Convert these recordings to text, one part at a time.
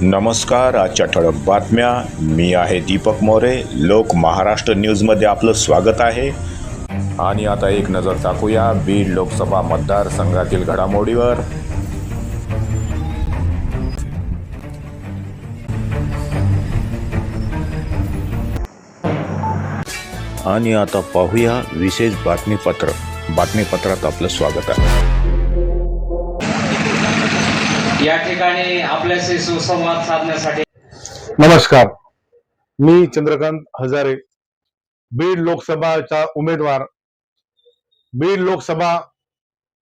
नमस्कार आजच्या ठळक बातम्या. मी आहे दीपक मोरे. लोक महाराष्ट्र न्यूजमध्ये आपलं स्वागत आहे. आणि आता एक नजर टाकूया. बीड लोकसभा मतदारसंघातील घडामोडीवर. आणि आता पाहूया विशेष बातमीपत्र. बातमीपत्रात आपलं स्वागत आहे. या ठिकाणी आपल्याशी सुसंवाद साधण्यासाठी नमस्कार. मी चंद्रकांत हजारे. बीड लोकसभाचा उमेदवार. बीड लोकसभा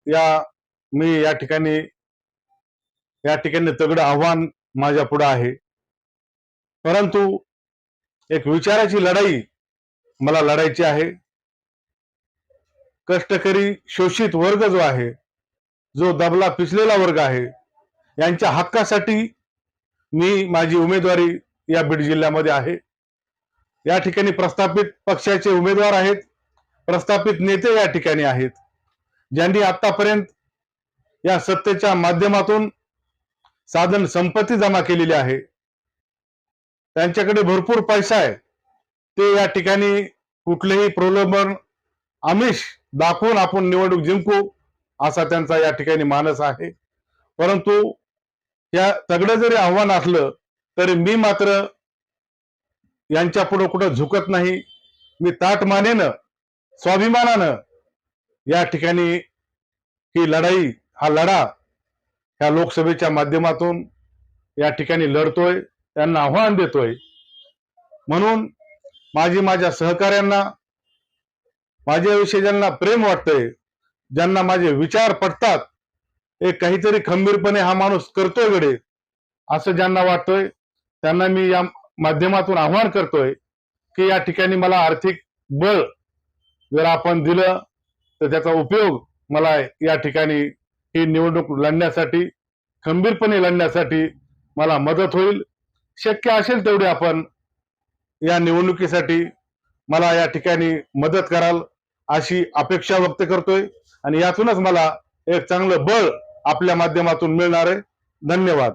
या मी या ठिकाणी या ठिकाणी तगडं आव्हान माझ्या पुढे आहे. परंतु एक विचाराची लढाई मला लढायची आहे. कष्टकरी शोषित वर्ग जो आहे जो दबला पिचलेला वर्ग आहे यांच्या हक्कासाठी मी माझी उमेदवारी या बीड जिल्ह्यामध्ये आहे. या ठिकाणी प्रस्थापित पक्षाचे उमेदवार आहेत. प्रस्थापित नेते या ठिकाणी आहेत. ज्यांनी आतापर्यंत या सत्तेच्या माध्यमातून साधन संपत्ती जमा केलेली आहे. त्यांच्याकडे भरपूर पैसा आहे. ते या ठिकाणी कुठलेही प्रलोभन आमिष दाखवून आपण निवडणूक जिंकू असा त्यांचा या ठिकाणी मानस आहे. परंतु या सगळं जरी आव्हान असलं तरी मी मात्र यांच्या पुढे कुठं झुकत नाही. मी ताट मानेनं स्वाभिमानानं या ठिकाणी ही लढाई हा लढा ह्या लोकसभेच्या माध्यमातून या ठिकाणी लढतोय त्यांना आव्हान देतोय. म्हणून माझी माझ्या सहकाऱ्यांना माझ्याविषयी ज्यांना प्रेम वाटतंय ज्यांना माझे विचार पटतात एक काहीतरी खंबीरपणे हा माणूस करतोय गडे. असं ज्यांना वाटतोय त्यांना मी या माध्यमातून आव्हान करतोय की या ठिकाणी मला आर्थिक बळ जर आपण दिलं तर त्याचा उपयोग मला या ठिकाणी ही निवडणूक लढण्यासाठी खंबीरपणे लढण्यासाठी मला मदत होईल. शक्य असेल तेवढे आपण या निवडणुकीसाठी मला या ठिकाणी मदत कराल अशी अपेक्षा व्यक्त करतोय. आणि यातूनच मला एक चांगलं बळ आपल्या माध्यमातून मिळणार आहे. धन्यवाद.